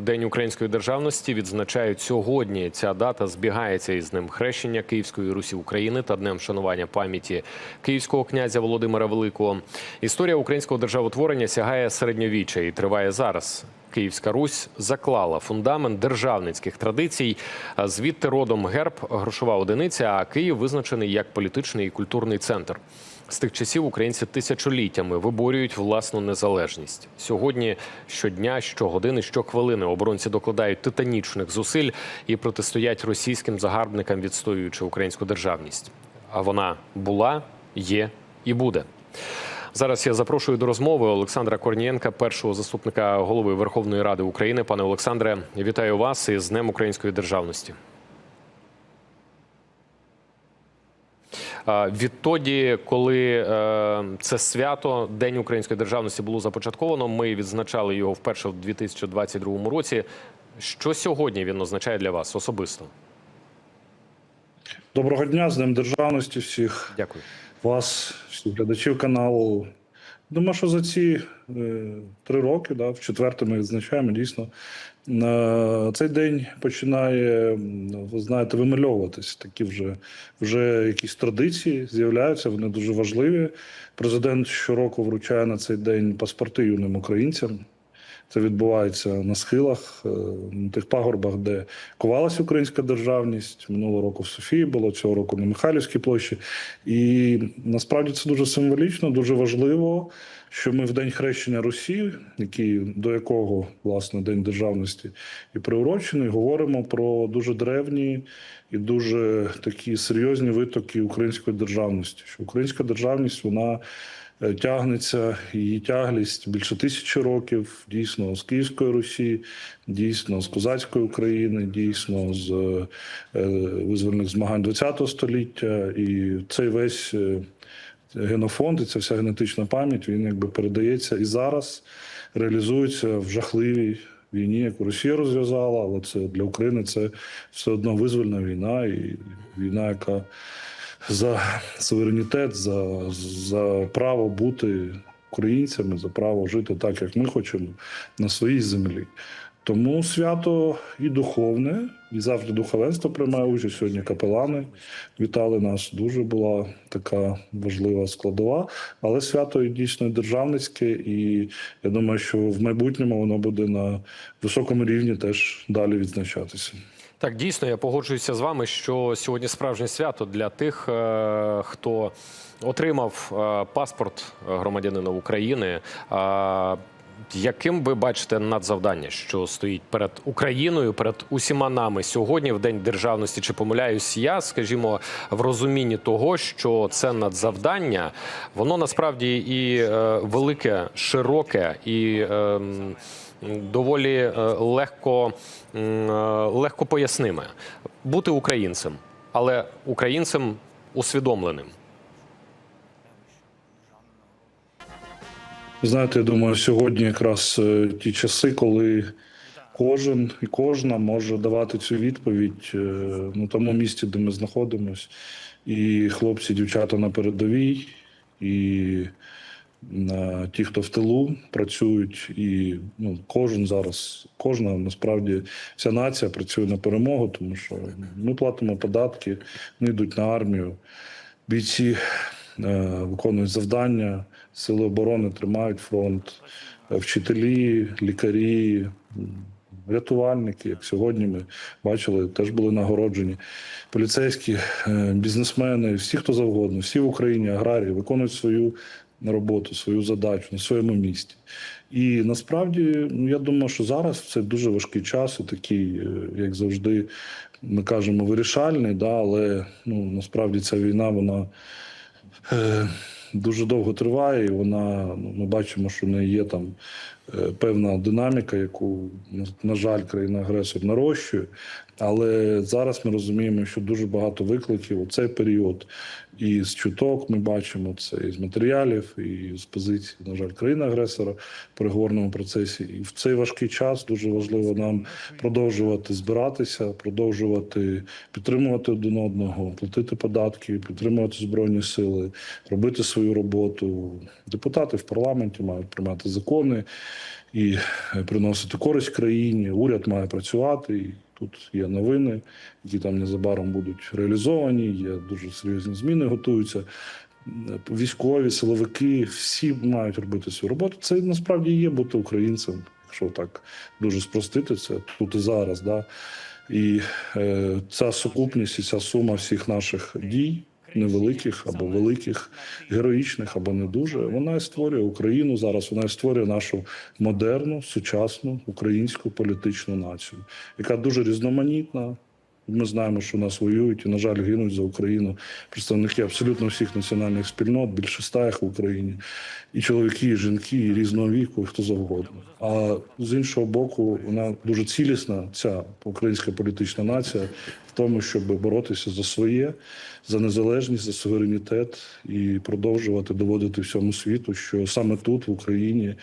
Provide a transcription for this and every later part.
День української державності відзначають сьогодні. Ця дата збігається із ним хрещення Київської Русі України та днем вшанування пам'яті київського князя Володимира Великого. Історія українського державотворення сягає середньовіччя і триває зараз. Київська Русь заклала фундамент державницьких традицій. Звідти родом герб, грошова одиниця. А Київ визначений як політичний і культурний центр. З тих часів українці тисячоліттями виборюють власну незалежність. Сьогодні щодня, щогодини, щохвилини оборонці докладають титанічних зусиль і протистоять російським загарбникам, відстоюючи українську державність. А вона була, є і буде. Зараз я запрошую до розмови Олександра Корнієнка, першого заступника голови Верховної Ради України. Пане Олександре, вітаю вас із Днем Української державності. Відтоді, коли е, це свято День української державності було започатковано, ми відзначали його вперше в 2022 році. Що сьогодні він означає для вас особисто? Доброго дня, з Днем Державності всіх Дякую. вас, глядачів каналу. Думаю, що за ці е, три роки, да, в четверте ми відзначаємо дійсно. е, цей день починає, ви знаєте, вимальовуватись. Такі вже, вже якісь традиції з'являються, вони дуже важливі. Президент щороку вручає на цей день паспорти юним українцям. Це відбувається на схилах, е, на тих пагорбах, де ковалася українська державність. Минулого року в Софії було цього року на Михайлівській площі. І насправді це дуже символічно, дуже важливо, що ми в день хрещення Русі, який до якого власне День державності і приурочений, говоримо про дуже древні і дуже такі серйозні витоки української державності. Що українська державність вона тягнеться, її тяглість більше тисячі років, дійсно з Київської Русі, дійсно з козацької України, дійсно з е, визвольних змагань ХХ століття. І цей весь е, генофонд і ця вся генетична пам'ять він якби передається і зараз реалізується в жахливій війні, яку Росія розв'язала, але це для України це все одно визвольна війна і війна, яка за суверенітет, за, за право бути українцями, за право жити так, як ми хочемо, на своїй землі. Тому свято і духовне, і завжди духовенство приймає участь. Сьогодні капелани вітали нас. Дуже була така важлива складова. Але свято і дійсно державницьке, і я думаю, що в майбутньому воно буде на високому рівні теж далі відзначатися. Так, дійсно, я погоджуюся з вами, що сьогодні справжнє свято для тих, е, хто отримав е, паспорт громадянина України. Е, Яким ви бачите надзавдання, що стоїть перед Україною, перед усіма нами сьогодні, в День державності? Чи помиляюсь я, скажімо, в розумінні того, що це надзавдання, воно насправді і е, велике, широке і. Е, доволі е, легко, е, легко поясниме. Бути українцем, але українцем усвідомленим. Знаєте, я думаю, сьогодні якраз е, ті часи, коли кожен і кожна може давати цю відповідь на тому місці, де ми знаходимося. І хлопці, дівчата на передовій, і ті, хто в тилу працюють, і ну, кожен зараз, кожна насправді вся нація працює на перемогу, тому що ми платимо податки, вони йдуть на армію. Бійці е, виконують завдання, сили оборони тримають фронт, е, вчителі, лікарі, рятувальники, як сьогодні ми бачили, теж були нагороджені. Поліцейські, е, бізнесмени, всі, хто завгодно, всі в Україні, аграрії, виконують свою роботу, свою задачу на своєму місці. І насправді, ну я думаю, що зараз це дуже важкий час, і такий, е, як завжди, ми кажемо, вирішальний, да, але ну, насправді ця війна, вона е, дуже довго триває, і вона, ну, ми бачимо, що в неї є там е, певна динаміка, яку, на- жаль, країна-агресор нарощує. Але зараз ми розуміємо, що дуже багато викликів у цей період. І з чуток ми бачимо це і з матеріалів, і з позиції, на жаль, країни-агресора в переговорному процесі. І в цей важкий час дуже важливо нам продовжувати збиратися, продовжувати підтримувати один одного, платити податки, підтримувати збройні сили, робити свої. Свою роботу. Депутати в парламенті мають приймати закони і е, приносити користь країні. Уряд має працювати. І тут є новини, які там незабаром будуть реалізовані. Є дуже серйозні зміни, готуються. Військові, силовики, всі мають робити свою роботу. Це насправді є бути українцем, якщо так дуже спростити це тут і зараз. Да? І е, ця сукупність і ця сума всіх наших дій, невеликих або великих, героїчних або не дуже, вона створює Україну зараз. Вона створює нашу модерну, сучасну українську політичну націю, яка дуже різноманітна. Ми знаємо, що нас воюють і, на жаль, гинуть за Україну представники абсолютно всіх національних спільнот, більше ста їх в Україні, і чоловіки, і жінки, і різного віку, і хто завгодно. А з іншого боку, вона дуже цілісна, ця українська політична нація, в тому, щоб боротися за своє, за незалежність, за суверенітет і продовжувати доводити всьому світу, що саме тут, в Україні,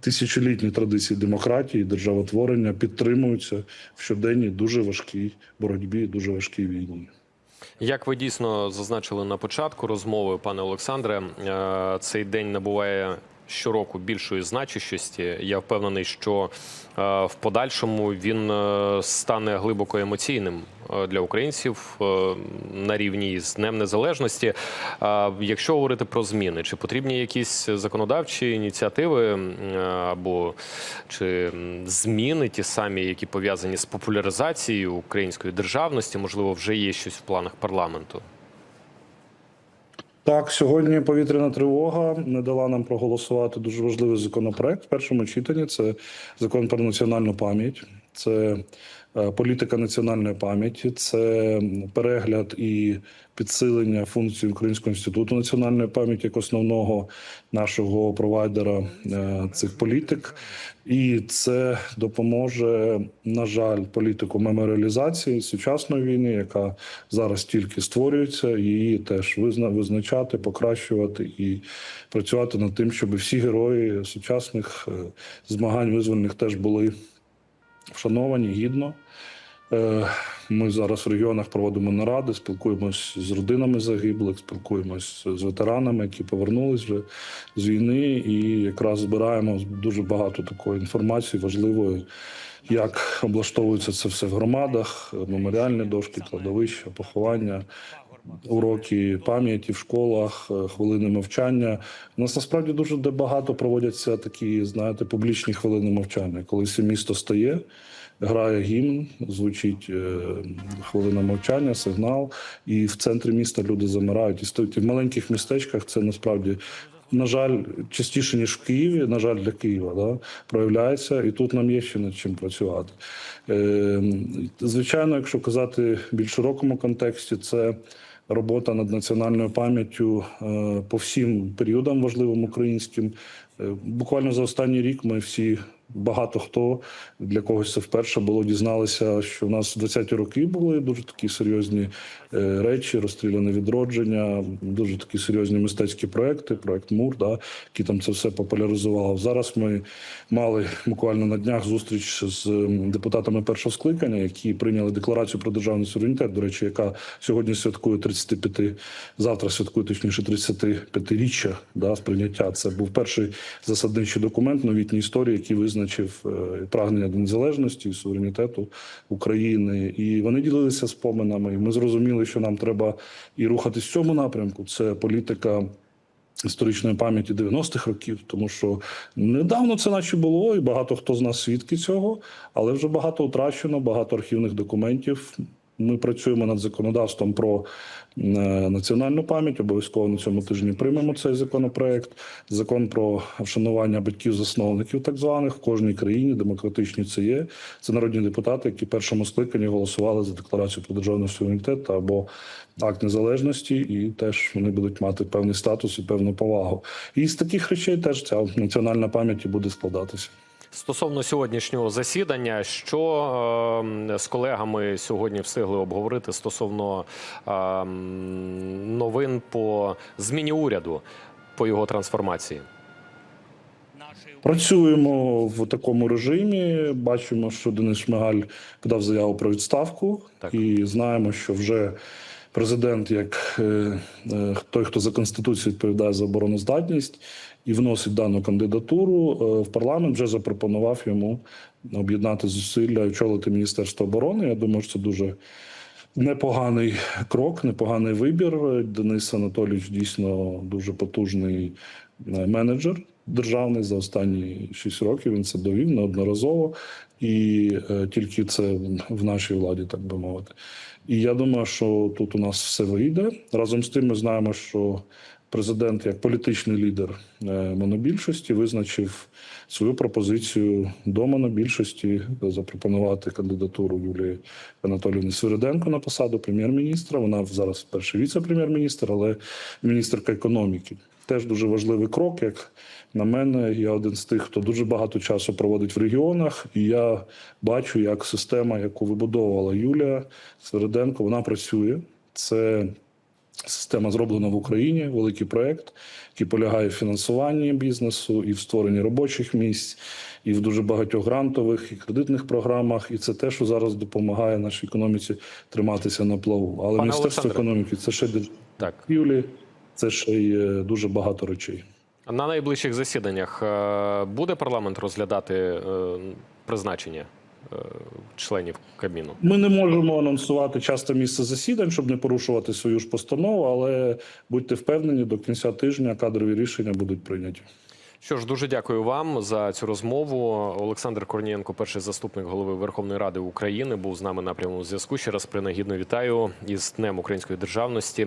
тисячолітні традиції демократії, державотворення підтримуються в щоденній дуже важкій боротьбі, дуже важкій війні. Як ви дійсно зазначили на початку розмови, пане Олександре, е, цей день набуває щороку більшої значущості. Я впевнений, що е, в подальшому він е, стане глибоко емоційним е, для українців на рівні з Днем Незалежності. Якщо говорити про зміни, чи потрібні якісь законодавчі ініціативи або чи зміни ті самі, які пов'язані з популяризацією української державності, можливо, вже є щось в планах парламенту? Так, сьогодні повітряна тривога не дала нам проголосувати дуже важливий законопроект в першому читанні. Це закон про національну пам'ять, це політика національної пам'яті, це перегляд і підсилення функцій Українського інституту національної пам'яті як основного нашого провайдера е, цих політик. І це допоможе, на жаль, політику меморіалізації сучасної війни, яка зараз тільки створюється, її теж визна, визначати, покращувати і працювати над тим, щоб всі герої сучасних е, змагань визвольних теж були вшановані гідно. Е, Ми зараз в регіонах проводимо наради, спілкуємось з родинами загиблих, спілкуємось з ветеранами, які повернулись вже з війни, і якраз збираємо дуже багато такої інформації важливої, як облаштовується це все в громадах, меморіальні дошки, кладовища, поховання. Уроки пам'яті в школах, е, хвилини мовчання. У нас насправді дуже багато проводяться такі, знаєте, публічні хвилини мовчання, коли все місто стає, грає гімн, звучить е, хвилина мовчання, сигнал, і в центрі міста люди замирають і стоять. І в маленьких містечках це насправді. На жаль, частіше ніж в Києві, на жаль, для Києва да, проявляється, і тут нам є ще над чим працювати. Е, звичайно, якщо казати в більш широкому контексті, це робота над національною пам'яттю е, по всім періодам важливим українським. Е, Буквально за останній рік ми всі. Багато хто для когось це вперше було дізналися, що в нас в 20-ті роки були дуже такі серйозні е, речі, розстріляне відродження, дуже такі серйозні мистецькі проекти, проект МУР, да, який там це все популяризував. Зараз ми мали буквально на днях зустріч з депутатами першого скликання, які прийняли декларацію про державний суверенітет, до речі, яка сьогодні святкує 35, завтра святкує точніше 35-річчя да, сприйняття. Це був перший засадничий документ новітньої історії, який визначив е, прагнення до незалежності і суверенітету України. І вони ділилися споминами. І ми зрозуміли, що нам треба і рухатись в цьому напрямку. Це політика. Історичної пам'яті 90-х років, тому що недавно це наче було, і багато хто з нас свідки цього, але вже багато втрачено, багато архівних документів. Ми працюємо над законодавством про е, національну пам'ять. Обов'язково на цьому тижні приймемо цей законопроект. Закон про вшанування батьків-засновників, так званих в кожній країні демократичні це є. Це народні депутати, які в першому скликанні голосували за декларацію про державний суверенітет або акт незалежності, і теж вони будуть мати певний статус і певну повагу. І з таких речей теж ця національна пам'ять буде складатися. Стосовно сьогоднішнього засідання, що е, з колегами сьогодні встигли обговорити стосовно е, новин по зміні уряду по його трансформації? Працюємо в такому режимі. Бачимо, що Денис Шмигаль подав заяву про відставку, Так. і знаємо, що вже президент, як е, е, той, хто за конституцією відповідає за обороноздатність і вносить дану кандидатуру е, в парламент, вже запропонував йому об'єднати зусилля і очолити Міністерство оборони. Я думаю, що це дуже непоганий крок, непоганий вибір. Денис Анатолійович дійсно дуже потужний менеджер державний за останні 6 років. Він це довів неодноразово, і е, тільки це в нашій владі, так би мовити. І я думаю, що тут у нас все вийде. Разом з тим, ми знаємо, що президент, як політичний лідер е, монобільшості, визначив свою пропозицію до монобільшості запропонувати кандидатуру Юлії Анатоліївни Свириденко на посаду прем'єр-міністра. Вона зараз перший віце-прем'єр-міністр, але міністерка економіки. Теж дуже важливий крок. Як на мене, я один з тих, хто дуже багато часу проводить в регіонах, і я бачу, як система, яку вибудовувала Юлія Свириденко, вона працює. Це Система зроблена в Україні, великий проект, який полягає в фінансуванні бізнесу і в створенні робочих місць, і в дуже багатьох грантових і кредитних програмах. І це те, що зараз допомагає нашій економіці триматися на плаву. Але Пане Міністерство Олександре. економіки це ще Так. Юлі, це ще й е, дуже багато речей. На найближчих засіданнях е, буде парламент розглядати е, призначення членів Кабміну? Ми не можемо анонсувати часто місце засідань, щоб не порушувати свою ж постанову, але будьте впевнені, до кінця тижня кадрові рішення будуть прийняті. Що ж, дуже дякую вам за цю розмову. Олександр Корнієнко, перший заступник голови Верховної Ради України, був з нами на прямому зв'язку. Ще раз принагідно вітаю із Днем Української державності.